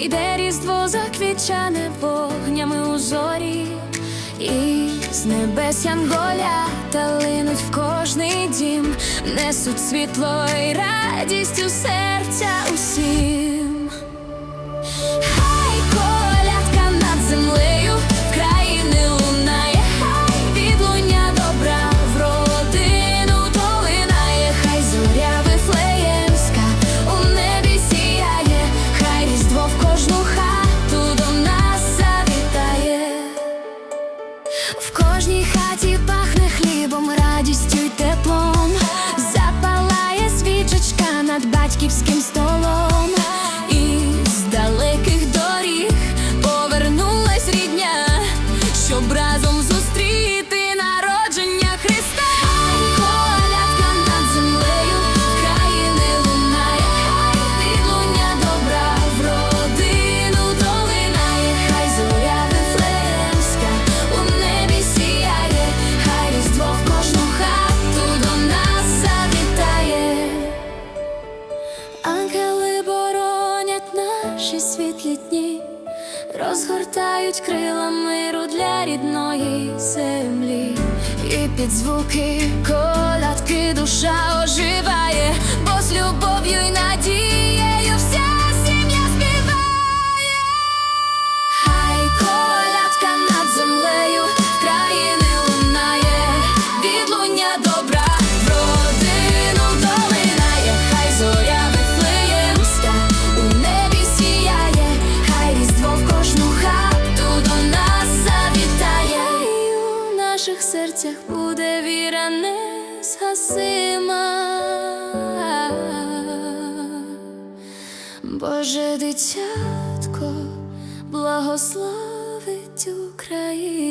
Іде різдво заквічане вогнями у зорі, і з небес Янголя та линуть в кожний дім, несуть світло і радість у серця усі. наші світлі дні розгортають крила миру для рідної землі і під звуки кола. наших серцях буде віра незгасима Боже дитятко благословить Україну.